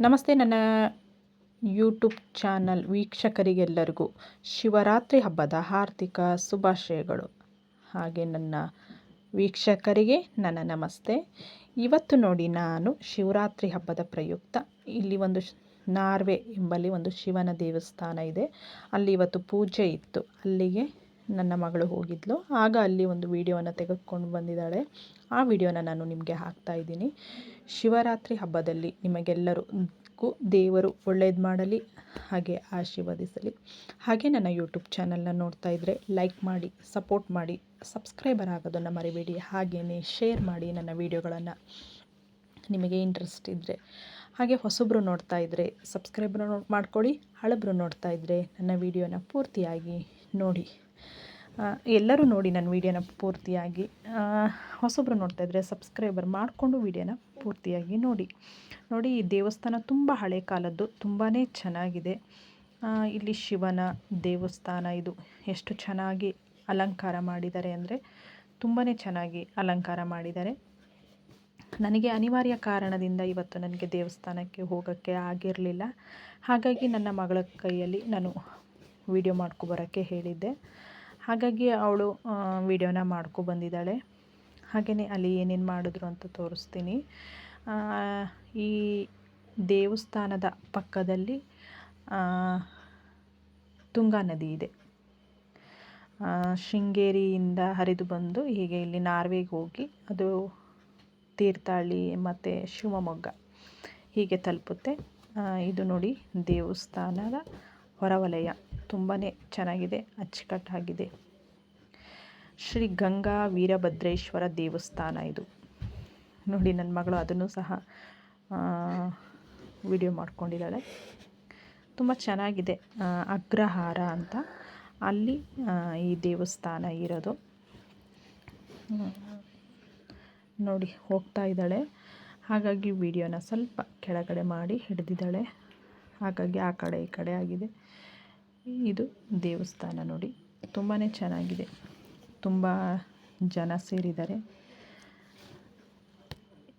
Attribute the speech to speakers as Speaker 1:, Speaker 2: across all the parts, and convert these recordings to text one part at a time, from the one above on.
Speaker 1: ನಮಸ್ತೆ, ನನ್ನ YouTube channel ವೀಕ್ಷಕರಿಗೆಲ್ಲರಿಗೂ Shivaratri ಹಬ್ಬದ ಹಾರ್ದಿಕ ಶುಭಾಶಯಗಳು. ಹಾಗೆ ನನ್ನ ವೀಕ್ಷಕರಿಗೆ ನನ್ನ ನಮಸ್ತೆ. ಇವತ್ತು ನೋಡಿ ನಾನು ಶಿವರಾತ್ರಿ ಹಬ್ಬದ ಪ್ರಯುಕ್ತ. ಇಲ್ಲಿ ಒಂದು ನಾರ್ವೆ ಎಂಬಲ್ಲಿ ಒಂದು ಶಿವನ ದೇವಸ್ಥಾನ ಇದೆ. ಅಲ್ಲಿ ಇವತ್ತು ಪೂಜೆ ಇತ್ತು. ಅಲ್ಲಿಗೆ ನನ್ನ ಮಗಳು ಹೋಗಿದ್ಲು. ಆಗ ಅಲ್ಲಿ ಒಂದು ವೀಡಿಯೋನ ತೆಗೆದುಕೊಂಡು ಬಂದಿದ್ದಾಳೆ. ಆ ವಿಡಿಯೋನ ನಾನು ನಿಮಗೆ ಹಾಕ್ತಾ ಇದ್ದೀನಿ. ಶಿವರಾತ್ರಿ ಹಬ್ಬದಲ್ಲಿ ನಿಮಗೆಲ್ಲರಿಗೂ ದೇವರು ಒಳ್ಳೇದು ಮಾಡಲಿ, ಹಾಗೆ ಆಶೀರ್ವದಿಸಲಿ. ಹಾಗೆ ನನ್ನ ಯೂಟ್ಯೂಬ್ ಚಾನಲ್ನ ನೋಡ್ತಾ ಇದ್ದರೆ ಲೈಕ್ ಮಾಡಿ, ಸಪೋರ್ಟ್ ಮಾಡಿ, ಸಬ್ಸ್ಕ್ರೈಬರ್ ಆಗೋದನ್ನು ಮರಿಬೇಡಿ. ಹಾಗೆಯೇ ಶೇರ್ ಮಾಡಿ ನನ್ನ ವೀಡಿಯೋಗಳನ್ನು ನಿಮಗೆ ಇಂಟ್ರೆಸ್ಟ್ ಇದ್ದರೆ ಹಾಗೆ ಹೊಸಬ್ರು ನೋಡ್ತಾ ಇದ್ದರೆ ನೋಡಿ ಮಾಡ್ಕೊಳ್ಳಿ, ಹಳಬ್ರು ನೋಡ್ತಾ ಇದ್ದರೆ ನನ್ನ ವೀಡಿಯೋನ ಪೂರ್ತಿಯಾಗಿ ನೋಡಿ. ಎಲ್ಲರೂ ನೋಡಿ ನನ್ನ ವೀಡಿಯೋನ ಪೂರ್ತಿಯಾಗಿ. ಹೊಸಬ್ರು ನೋಡ್ತಾ ಇದ್ದರೆ ಸಬ್ಸ್ಕ್ರೈಬರ್ ಮಾಡಿಕೊಂಡು ವೀಡಿಯೋನ ಪೂರ್ತಿಯಾಗಿ ನೋಡಿ. ನೋಡಿ, ಈ ದೇವಸ್ಥಾನ ತುಂಬ ಹಳೆ ಕಾಲದ್ದು ತುಂಬಾ ಚೆನ್ನಾಗಿದೆ. ಇಲ್ಲಿ ಶಿವನ ದೇವಸ್ಥಾನ ಇದು ಎಷ್ಟು ಚೆನ್ನಾಗಿ ಅಲಂಕಾರ ಮಾಡಿದ್ದಾರೆ ಅಂದರೆ ತುಂಬಾ ಚೆನ್ನಾಗಿ ಅಲಂಕಾರ ಮಾಡಿದ್ದಾರೆ. ನನಗೆ ಅನಿವಾರ್ಯ ಕಾರಣದಿಂದ ಇವತ್ತು ನನಗೆ ದೇವಸ್ಥಾನಕ್ಕೆ ಹೋಗೋಕ್ಕೆ ಆಗಿರಲಿಲ್ಲ. ಹಾಗಾಗಿ ನನ್ನ ಮಗಳ ಕೈಯಲ್ಲಿ ನಾನು ವಿಡಿಯೋ ಮಾಡ್ಕೊಬರೋಕ್ಕೆ ಹೇಳಿದ್ದೆ. ಹಾಗಾಗಿ ಅವಳು ವಿಡಿಯೋನ ಬಂದಿದ್ದಾಳೆ. ಹಾಗೆಯೇ ಅಲ್ಲಿ ಏನೇನು ಮಾಡಿದ್ರು ಅಂತ ತೋರಿಸ್ತೀನಿ. ಈ ದೇವಸ್ಥಾನದ ಪಕ್ಕದಲ್ಲಿ ತುಂಗಾ ನದಿ ಇದೆ. ಶೃಂಗೇರಿಯಿಂದ ಹರಿದು ಬಂದು ಹೀಗೆ ಇಲ್ಲಿ ನಾರ್ವೆಗೆ ಹೋಗಿ ಅದು ತೀರ್ಥಹಳ್ಳಿ ಮತ್ತು ಶಿವಮೊಗ್ಗ ಹೀಗೆ ತಲುಪುತ್ತೆ. ಇದು ನೋಡಿ ದೇವಸ್ಥಾನದ ಹೊರವಲಯ. ತುಂಬಾ ಚೆನ್ನಾಗಿದೆ, ಅಚ್ಚುಕಟ್ಟಾಗಿದೆ. ಶ್ರೀ ಗಂಗಾ ವೀರಭದ್ರೇಶ್ವರ ದೇವಸ್ಥಾನ ಇದು. ನೋಡಿ ನನ್ನ ಮಗಳು ಅದನ್ನು ಸಹ ವಿಡಿಯೋ ಮಾಡ್ಕೊಂಡಿದ್ದಾಳೆ. ತುಂಬ ಚೆನ್ನಾಗಿದೆ ಅಗ್ರಹಾರ ಅಂತ. ಅಲ್ಲಿ ಈ ದೇವಸ್ಥಾನ ಇರೋದು. ನೋಡಿ, ಹೋಗ್ತಾ ಇದ್ದಾಳೆ. ಹಾಗಾಗಿ ವಿಡಿಯೋನ ಸ್ವಲ್ಪ ಕೆಳಗಡೆ ಮಾಡಿ ಹಿಡಿದಿದ್ದಾಳೆ. ಹಾಗಾಗಿ ಆ ಕಡೆ ಈ ಕಡೆ ಆಗಿದೆ. ಇದು ದೇವಸ್ಥಾನ ನೋಡಿ. ತುಂಬಾ ಚೆನ್ನಾಗಿದೆ. ತುಂಬ ಜನ ಸೇರಿದ್ದಾರೆ.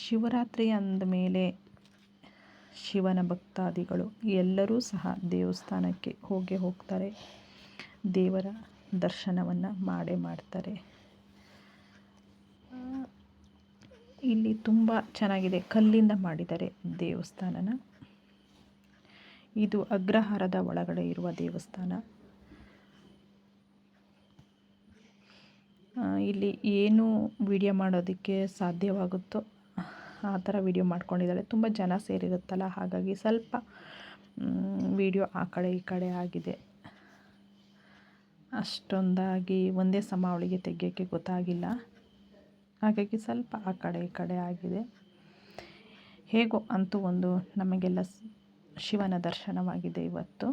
Speaker 1: ಶಿವರಾತ್ರಿ ಅಂದಮೇಲೆ ಶಿವನ ಭಕ್ತಾದಿಗಳು ಎಲ್ಲರೂ ಸಹ ದೇವಸ್ಥಾನಕ್ಕೆ ಹೋಗೇ ಹೋಗ್ತಾರೆ. ದೇವರ ದರ್ಶನವನ್ನು ಮಾಡೇ ಮಾಡ್ತಾರೆ. ಇಲ್ಲಿ ತುಂಬ ಚೆನ್ನಾಗಿದೆ. ಕಲ್ಲಿಂದ ಮಾಡಿದ್ದಾರೆ ದೇವಸ್ಥಾನನ. ಇದು ಅಗ್ರಹಾರದ ಒಳಗಡೆ ಇರುವ ದೇವಸ್ಥಾನ. ಇಲ್ಲಿ ಏನು ವಿಡಿಯೋ ಮಾಡೋದಕ್ಕೆ ಸಾಧ್ಯವಾಗುತ್ತೋ ಆ ಥರ ವಿಡಿಯೋ ಮಾಡ್ಕೊಂಡಿದ್ದಾಳೆ ತುಂಬ ಜನ ಸೇರಿರುತ್ತಲ್ಲ, ಹಾಗಾಗಿ ಸ್ವಲ್ಪ ವಿಡಿಯೋ ಆ ಕಡೆ ಈ ಕಡೆ ಆಗಿದೆ. ಅಷ್ಟೊಂದಾಗಿ ಒಂದೇ ಸಮ ಅವಳಿಗೆ ತೆಗಿಯೋಕ್ಕೆ ಗೊತ್ತಾಗಿಲ್ಲ. ಹಾಗಾಗಿ ಸ್ವಲ್ಪ ಆ ಕಡೆ ಈ ಕಡೆ ಆಗಿದೆ. ಹೇಗೋ ಅಂತೂ ಒಂದು ನಮಗೆಲ್ಲ ಶಿವನ ದರ್ಶನವಾಗಿದೆ ಇವತ್ತು.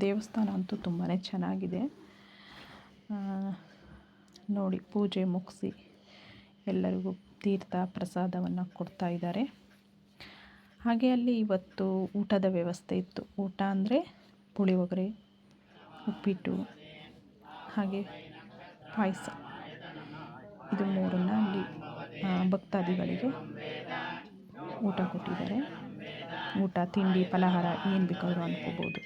Speaker 1: ದೇವಸ್ಥಾನ ಅಂತೂ ತುಂಬಾ ಚೆನ್ನಾಗಿದೆ. ನೋಡಿ, ಪೂಜೆ ಮುಗಿಸಿ ಎಲ್ಲರಿಗೂ ತೀರ್ಥ ಪ್ರಸಾದವನ್ನು ಕೊಡ್ತಾ ಇದ್ದಾರೆ. ಹಾಗೆ ಅಲ್ಲಿ ಇವತ್ತು ಊಟದ ವ್ಯವಸ್ಥೆ ಇತ್ತು. ಊಟ ಅಂದರೆ ಪುಳಿಯೋಗರೆ ಉಪ್ಪಿಟ್ಟು, ಹಾಗೆ ಪಾಯಸ. ಇದು ಮೂರನ್ನು ಅಲ್ಲಿ ಭಕ್ತಾದಿಗಳಿಗೆ ಊಟ ಕೊಟ್ಟಿದ್ದಾರೆ. ಊಟ, ತಿಂಡಿ, ಫಲಹಾರ ಏನು ಬೇಕಾದರೂ ಅನ್ಕೋಬೋದು.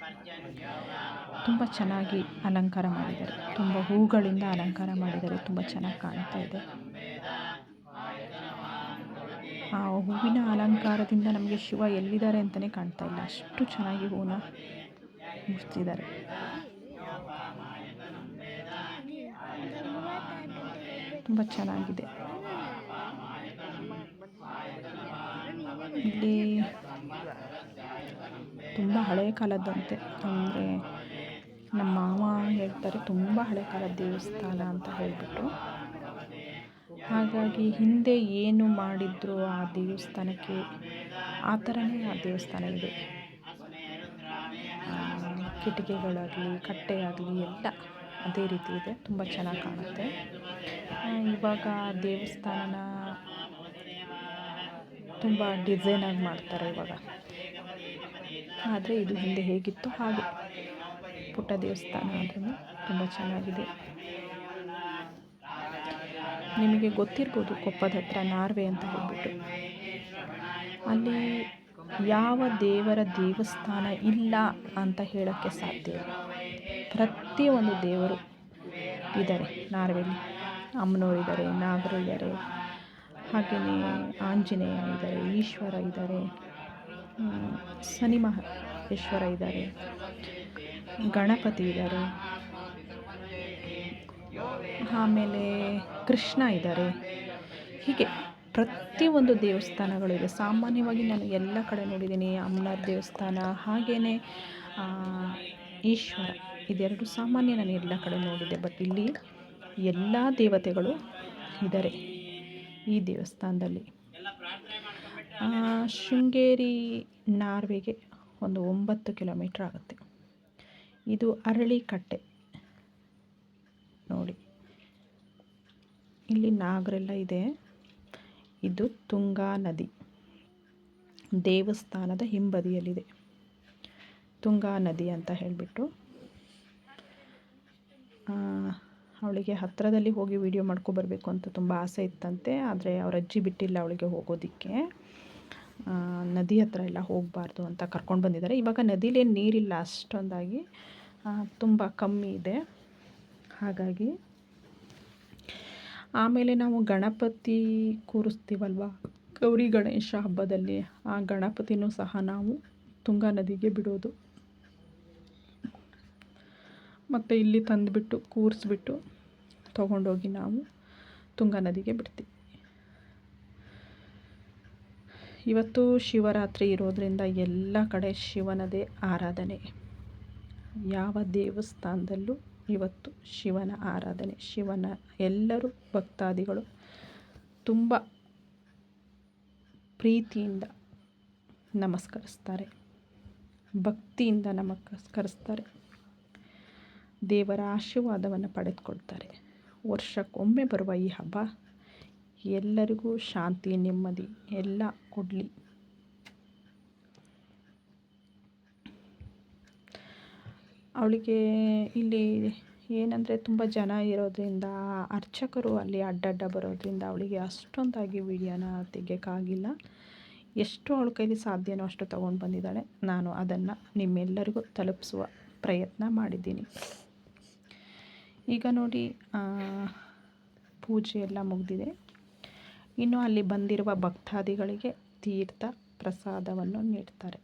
Speaker 1: ತುಂಬ ಚೆನ್ನಾಗಿ ಅಲಂಕಾರ ಮಾಡಿದ್ದಾರೆ. ತುಂಬ ಹೂಗಳಿಂದ ಅಲಂಕಾರ ಮಾಡಿದ್ದಾರೆ. ತುಂಬ ಚೆನ್ನಾಗಿ ಕಾಣ್ತಾ ಇದೆ. ಆ ಹೂವಿನ ಅಲಂಕಾರದಿಂದ ನಮಗೆ ಶಿವ ಎಲ್ಲಿದ್ದಾರೆ ಅಂತಲೇ ಕಾಣ್ತಾ ಇಲ್ಲ. ಅಷ್ಟು ಚೆನ್ನಾಗಿ ಹೂವನ್ನ ಮುಡ್ತಿದ್ದಾರೆ ತುಂಬ ಚೆನ್ನಾಗಿದೆ. ಇಲ್ಲಿ ತುಂಬ ಹಳೆಯ ಕಾಲದ್ದಂತೆ. ಅಂದರೆ ನಮ್ಮ ಮಾವ ಹೇಳ್ತಾರೆ ತುಂಬ ಹಳೆ ಕಾಲದ ದೇವಸ್ಥಾನ ಅಂತ ಹೇಳಿಬಿಟ್ಟು. ಹಾಗಾಗಿ ಹಿಂದೆ ಏನು ಮಾಡಿದ್ರು ಆ ದೇವಸ್ಥಾನಕ್ಕೆ, ಆ ಥರನೇ ಆ ದೇವಸ್ಥಾನ ಇದೆ. ಕಿಟಕಿಗಳಾಗಲಿ ಆಗಲಿ ಎಲ್ಲ ಅದೇ ರೀತಿ ಇದೆ. ತುಂಬ ಚೆನ್ನಾಗಿ ಕಾಣುತ್ತೆ. ಇವಾಗ ದೇವಸ್ಥಾನನ ತುಂಬ ಡಿಸೈನಾಗಿ ಮಾಡ್ತಾರೆ ಇವಾಗ. ಆದರೆ ಇದು ಹಿಂದೆ ಹೇಗಿತ್ತು ಹಾಗೆ. ಪುಟ್ಟ ದೇವಸ್ಥಾನ ಆದ್ರೂ ತುಂಬ ಚೆನ್ನಾಗಿದೆ. ನಿಮಗೆ ಗೊತ್ತಿರ್ಬೋದು ಕೊಪ್ಪದ ಹತ್ರ ನಾರ್ವೆ ಅಂತ ಹೇಳ್ಬಿಟ್ಟು ಅಲ್ಲಿ ಯಾವ ದೇವರ ದೇವಸ್ಥಾನ ಇಲ್ಲ ಅಂತ ಹೇಳೋಕ್ಕೆ ಸಾಧ್ಯ ಇಲ್ಲ. ಪ್ರತಿಯೊಂದು ದೇವರು ಇದ್ದಾರೆ ನಾರ್ವೆಲಿ. ಅಮ್ಮನವ್ರು ಇದ್ದಾರೆ ನಾಗರು ಇದ್ದಾರೆ ಹಾಗೆಯೇ ಆಂಜನೇಯ ಇದ್ದಾರೆ, ಈಶ್ವರ ಇದ್ದಾರೆ ಶನಿ ಮಹೇಶ್ವರ ಇದ್ದಾರೆ, ಗಣಪತಿ ಇದ್ದಾರೆ, ಆಮೇಲೆ ಕೃಷ್ಣ ಇದ್ದಾರೆ. ಹೀಗೆ ಪ್ರತಿಯೊಂದು ದೇವಸ್ಥಾನಗಳಿದೆ ಸಾಮಾನ್ಯವಾಗಿ ನಾನು ಎಲ್ಲ ಕಡೆ ನೋಡಿದ್ದೀನಿ, ಅಮ್ಮನವ್ರ ದೇವಸ್ಥಾನ, ಹಾಗೆಯೇ ಈಶ್ವರ, ಇದೆರಡು ಸಾಮಾನ್ಯ ನಾನು ಎಲ್ಲ ಕಡೆ ನೋಡಿದ್ದೆ. ಬಟ್ ಇಲ್ಲಿ ಎಲ್ಲ ದೇವತೆಗಳು ಇದ್ದಾರೆ. ಈ ದೇವಸ್ಥಾನದಲ್ಲಿ. ಶೃಂಗೇರಿ ನಾರ್ವೆಗೆ ಒಂದು ಒಂಬತ್ತು ಕಿಲೋಮೀಟ್ರ್ ಆಗುತ್ತೆ. ಇದು ಅರಳಿಕಟ್ಟೆ. ನೋಡಿ. ಇಲ್ಲಿ ನಾಗರೆಲ್ಲ ಇದೆ. ಇದು ತುಂಗಾ ನದಿ. ದೇವಸ್ಥಾನದ ಹಿಂಬದಿಯಲ್ಲಿದೆ. ತುಂಗಾ ನದಿ ಅಂತ ಹೇಳಿಬಿಟ್ಟು. ಅವಳಿಗೆ ಹತ್ತಿರದಲ್ಲಿ ಹೋಗಿ ವೀಡಿಯೋ ಮಾಡ್ಕೊಬರ್ಬೇಕು ಅಂತ ತುಂಬ ಆಸೆ ಇತ್ತಂತೆ. ಆದರೆ ಅವ್ರ ಅಜ್ಜಿ ಬಿಟ್ಟಿಲ್ಲ ಅವಳಿಗೆ ಹೋಗೋದಕ್ಕೆ. ನದಿ ಹತ್ರ ಎಲ್ಲ ಹೋಗಬಾರ್ದು ಅಂತ ಕರ್ಕೊಂಡು ಬಂದಿದ್ದಾರೆ. ಇವಾಗ ನದಿಲೇನು ನೀರಿಲ್ಲ ಅಷ್ಟೊಂದಾಗಿ. ತುಂಬ ಕಮ್ಮಿ ಇದೆ. ಹಾಗಾಗಿ ಆಮೇಲೆ ನಾವು ಗಣಪತಿ ಕೂರಿಸ್ತೀವಲ್ವ? ಗೌರಿ ಗಣೇಶ ಹಬ್ಬದಲ್ಲಿ ಆ ಗಣಪತಿನೂ ಸಹ ನಾವು ತುಂಗಾ ನದಿಗೆ ಬಿಡೋದು. ಮತ್ತು ಇಲ್ಲಿ ತಂದುಬಿಟ್ಟು, ಕೂರಿಸ್ಬಿಟ್ಟು ತೊಗೊಂಡೋಗಿ ನಾವು ತುಂಗಾ ನದಿಗೆ ಬಿಡ್ತೀವಿ. ಇವತ್ತು ಶಿವರಾತ್ರಿ ಇರೋದರಿಂದ ಎಲ್ಲ ಕಡೆ ಶಿವನದೇ ಆರಾಧನೆ. ಯಾವ ದೇವಸ್ಥಾನದಲ್ಲೂ ಇವತ್ತು ಶಿವನ ಆರಾಧನೆ. ಶಿವನ ಎಲ್ಲರೂ ಭಕ್ತಾದಿಗಳು ತುಂಬ ಪ್ರೀತಿಯಿಂದ ನಮಸ್ಕರಿಸ್ತಾರೆ. ಭಕ್ತಿಯಿಂದ ನಮಸ್ಕರಿಸ್ತಾರೆ. ದೇವರ ಆಶೀರ್ವಾದವನ್ನು ಪಡೆದುಕೊಳ್ತಾರೆ. ವರ್ಷಕ್ಕೊಮ್ಮೆ ಬರುವ ಈ ಹಬ್ಬ ಎಲ್ಲರಿಗೂ ಶಾಂತಿ, ನೆಮ್ಮದಿ ಎಲ್ಲ ಕೊಡಲಿ. ಅವಳಿಗೆ ಇಲ್ಲಿ ಏನಂದರೆ ತುಂಬ ಜನ ಇರೋದರಿಂದ, ಅರ್ಚಕರು ಅಲ್ಲಿ ಅಡ್ಡಡ್ಡ ಬರೋದ್ರಿಂದ ಅವಳಿಗೆ ಅಷ್ಟೊಂದಾಗಿ ವೀಡಿಯೋನ ತೆಗಿಯೋಕ್ಕಾಗಿಲ್ಲ. ಎಷ್ಟು ಅವಳ ಕೈಲಿ ಸಾಧ್ಯನೋ ಅಷ್ಟು ತೊಗೊಂಡು ಬಂದಿದ್ದಾಳೆ. ನಾನು ಅದನ್ನು ನಿಮ್ಮೆಲ್ಲರಿಗೂ ತಲುಪಿಸುವ ಪ್ರಯತ್ನ ಮಾಡಿದ್ದೀನಿ. ಈಗ ನೋಡಿ ಪೂಜೆ ಎಲ್ಲ ಮುಗಿದಿದೆ. ಇನ್ನು ಅಲ್ಲಿ ಬಂದಿರುವ ಭಕ್ತಾದಿಗಳಿಗೆ ತೀರ್ಥ ಪ್ರಸಾದವನ್ನು ನೀಡ್ತಾರೆ.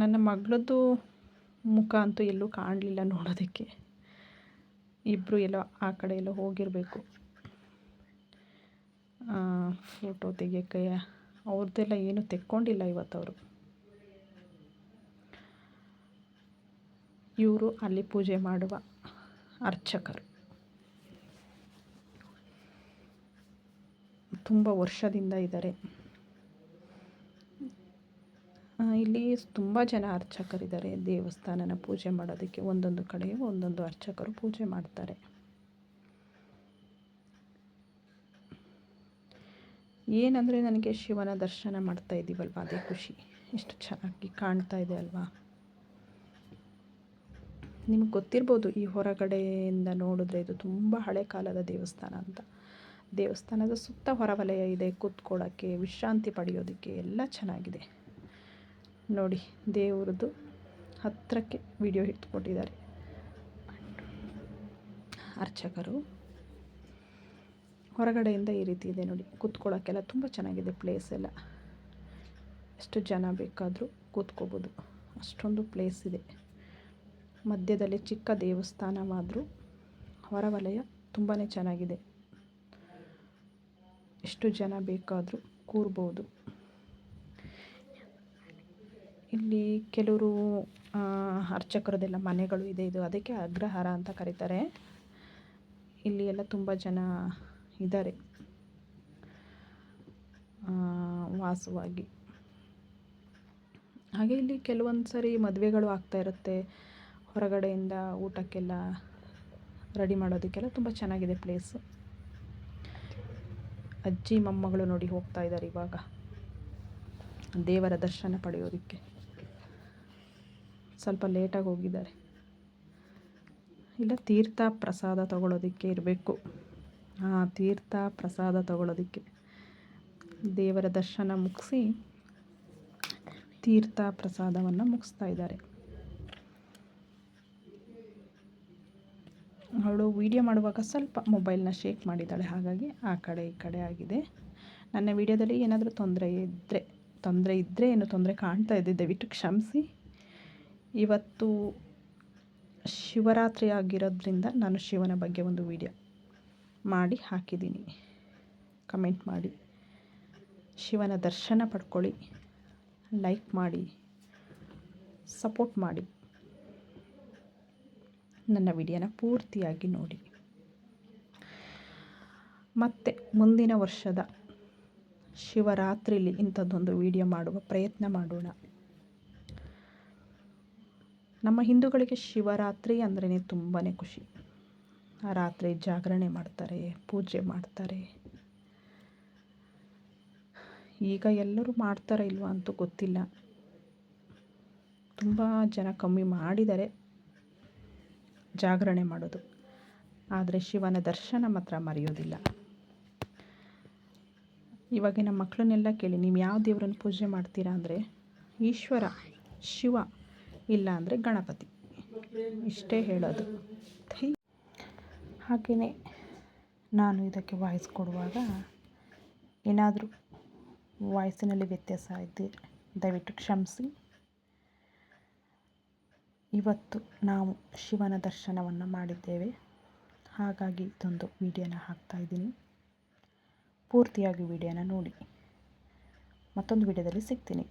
Speaker 1: ನನ್ನ ಮಗಳದ್ದು ಮುಖ ಅಂತೂ ಎಲ್ಲೂ ಕಾಣಲಿಲ್ಲ ನೋಡೋದಕ್ಕೆ. ಇಬ್ಬರು ಎಲ್ಲೋ ಆ ಕಡೆ ಎಲ್ಲೋ ಹೋಗಿರಬೇಕು. ಫೋಟೋ ತೆಗಿಯೋಕ್ಕೆ ಅವ್ರದ್ದೆಲ್ಲ ಏನು ತೆಕ್ಕೊಂಡಿಲ್ಲ ಇವತ್ತು ಅವರು ಇವರು ಅಲ್ಲಿ ಪೂಜೆ ಮಾಡುವ ಅರ್ಚಕರು. ತುಂಬ ವರ್ಷದಿಂದ ಇದ್ದಾರೆ. ಇಲ್ಲಿ ತುಂಬ ಜನ ಅರ್ಚಕರಿದ್ದಾರೆ. ದೇವಸ್ಥಾನನ ಪೂಜೆ ಮಾಡೋದಕ್ಕೆ ಒಂದೊಂದು ಕಡೆ ಒಂದೊಂದು ಅರ್ಚಕರು ಪೂಜೆ ಮಾಡ್ತಾರೆ. ಏನಂದರೆ, ನನಗೆ ಶಿವನ ದರ್ಶನ ಮಾಡ್ತಾ ಇದ್ದೀವಲ್ವ ಅದೇ ಖುಷಿ. ಎಷ್ಟು ಚೆನ್ನಾಗಿ ಕಾಣ್ತಾ ಇದೆ ಅಲ್ವಾ? ನಿಮಗೆ ಗೊತ್ತಿರ್ಬೋದು ಈ ಹೊರಗಡೆಯಿಂದ ನೋಡಿದ್ರೆ ಇದು ತುಂಬ ಹಳೆ ಕಾಲದ ದೇವಸ್ಥಾನ ಅಂತ. ದೇವಸ್ಥಾನದ ಸುತ್ತ ಹೊರವಲಯ ಇದೆ ಕೂತ್ಕೊಳ್ಳೋಕ್ಕೆ ವಿಶ್ರಾಂತಿ ಪಡೆಯೋದಕ್ಕೆ ಎಲ್ಲ ಚೆನ್ನಾಗಿದೆ. ನೋಡಿ, ದೇವ್ರದ್ದು ಹತ್ತಿರಕ್ಕೆ ವಿಡಿಯೋ ಇಟ್ಕೊಟ್ಟಿದ್ದಾರೆ ಅರ್ಚಕರು. ಹೊರಗಡೆಯಿಂದ ಈ ರೀತಿ ಇದೆ ನೋಡಿ ಕೂತ್ಕೊಳ್ಳೋಕ್ಕೆಲ್ಲ ತುಂಬ ಚೆನ್ನಾಗಿದೆ ಪ್ಲೇಸ್ ಎಲ್ಲ. ಎಷ್ಟು ಜನ ಬೇಕಾದರೂ ಕೂತ್ಕೋಬೋದು. ಅಷ್ಟೊಂದು ಪ್ಲೇಸ್ ಇದೆ. ಮಧ್ಯದಲ್ಲಿ ಚಿಕ್ಕ ದೇವಸ್ಥಾನವಾದರೂ ಹೊರವಲಯ ತುಂಬಾ ಚೆನ್ನಾಗಿದೆ. ಎಷ್ಟು ಜನ ಬೇಕಾದರೂ ಕೂರ್ಬೋದು. ಇಲ್ಲಿ ಕೆಲವರು ಅರ್ಚಕರದೆಲ್ಲ ಮನೆಗಳು ಇದೆ, ಇದು ಅದಕ್ಕೆ ಅಗ್ರಹಾರ ಅಂತ ಕರೀತಾರೆ. ಇಲ್ಲಿ ಎಲ್ಲ ತುಂಬ ಜನ ಇದ್ದಾರೆ. ವಾಸವಾಗಿ. ಹಾಗೆ ಇಲ್ಲಿ ಕೆಲವೊಂದು ಸರಿ ಮದುವೆಗಳು ಆಗ್ತಾ ಇರುತ್ತೆ. ಹೊರಗಡೆಯಿಂದ ಊಟಕ್ಕೆಲ್ಲ ರೆಡಿ ಮಾಡೋದಕ್ಕೆಲ್ಲ ತುಂಬ ಚೆನ್ನಾಗಿದೆ ಪ್ಲೇಸು ಅಜ್ಜಿ, ಮೊಮ್ಮಗಳು ನೋಡಿ ಹೋಗ್ತಾ ಇದ್ದಾರೆ ಇವಾಗ. ದೇವರ ದರ್ಶನ ಪಡೆಯೋದಕ್ಕೆ. ಸ್ವಲ್ಪ ಲೇಟಾಗಿ ಹೋಗಿದ್ದಾರೆ. ಇಲ್ಲ, ತೀರ್ಥ ಪ್ರಸಾದ ತಗೊಳ್ಳೋದಕ್ಕೆ ಇರಬೇಕು. ಹಾಂ ತೀರ್ಥ ಪ್ರಸಾದ ತಗೊಳ್ಳೋದಕ್ಕೆ ದೇವರ ದರ್ಶನ ಮುಗಿಸಿ ತೀರ್ಥ ಪ್ರಸಾದವನ್ನು ಮುಗಿಸ್ತಾ ಇದ್ದಾರೆ. ಅವಳು ವೀಡಿಯೋ ಮಾಡುವಾಗ ಸ್ವಲ್ಪ ಮೊಬೈಲ್ನ ಶೇಕ್ ಮಾಡಿದ್ದಾಳೆ. ಹಾಗಾಗಿ ಆ ಕಡೆ ಈ ಕಡೆ ಆಗಿದೆ. ನನ್ನ ವೀಡಿಯೋದಲ್ಲಿ ಏನಾದರೂ ತೊಂದರೆ ಇದ್ದರೆ ತೊಂದರೆ ಇದ್ದರೆ ಏನು ತೊಂದರೆ ಕಾಣ್ತಾ ಇದೆ, ದಯವಿಟ್ಟು ಕ್ಷಮಿಸಿ. ಇವತ್ತು ಶಿವರಾತ್ರಿ ಆಗಿರೋದ್ರಿಂದ ನಾನು ಶಿವನ ಬಗ್ಗೆ ಒಂದು ವಿಡಿಯೋ ಮಾಡಿ ಹಾಕಿದ್ದೀನಿ. ಕಮೆಂಟ್ ಮಾಡಿ. ಶಿವನ ದರ್ಶನ ಪಡ್ಕೊಳ್ಳಿ. ಲೈಕ್ ಮಾಡಿ. ಸಪೋರ್ಟ್ ಮಾಡಿ. ನನ್ನ ವಿಡಿಯೋನ ಪೂರ್ತಿಯಾಗಿ ನೋಡಿ. ಮತ್ತು ಮುಂದಿನ ವರ್ಷದ ಶಿವರಾತ್ರಿಲಿ ಇಂಥದ್ದೊಂದು ವಿಡಿಯೋ ಮಾಡುವ ಪ್ರಯತ್ನ ಮಾಡೋಣ. ನಮ್ಮ ಹಿಂದೂಗಳಿಗೆ ಶಿವರಾತ್ರಿ ಅಂದ್ರೇ ತುಂಬಾ ಖುಷಿ. ಆ ರಾತ್ರಿ ಜಾಗರಣೆ ಮಾಡ್ತಾರೆ, ಪೂಜೆ ಮಾಡ್ತಾರೆ. ಈಗ ಎಲ್ಲರೂ ಮಾಡ್ತಾರ ಇಲ್ವಾ ಅಂತೂ ಗೊತ್ತಿಲ್ಲ. ತುಂಬ ಜನ ಕಮ್ಮಿ ಮಾಡಿದ್ದಾರೆ. ಜಾಗರಣೆ ಮಾಡೋದು. ಆದರೆ ಶಿವನ ದರ್ಶನ ಮಾತ್ರ ಮರೆಯೋದಿಲ್ಲ. ಇವಾಗಿನ ಮಕ್ಕಳನ್ನೆಲ್ಲ ಕೇಳಿ, ನೀವು ಯಾವ ದೇವರನ್ನು ಪೂಜೆ ಮಾಡ್ತೀರಾ? ಅಂದರೆ, ಈಶ್ವರ, ಶಿವ, ಇಲ್ಲ ಅಂದರೆ ಗಣಪತಿ. ಇಷ್ಟೇ ಹೇಳೋದು. ಹಾಗೆಯೇ ನಾನು ಇದಕ್ಕೆ ವಾಯ್ಸ್ ಕೊಡುವಾಗ ಏನಾದರೂ ವಾಯ್ಸಿನಲ್ಲಿ ವ್ಯತ್ಯಾಸ ಇದ್ದರೆ ದಯವಿಟ್ಟು ಕ್ಷಮಿಸಿ. ಇವತ್ತು ನಾವು ಶಿವನ ದರ್ಶನವನ್ನು ಮಾಡಿದ್ದೇವೆ. ಹಾಗಾಗಿ ಇದೊಂದು ವಿಡಿಯೋನ ಹಾಕ್ತಾ ಇದ್ದೀನಿ. ಪೂರ್ತಿಯಾಗಿ ವಿಡಿಯೋನ ನೋಡಿ. ಮತ್ತೊಂದು ವಿಡಿಯೋದಲ್ಲಿ ಸಿಗ್ತೀನಿ.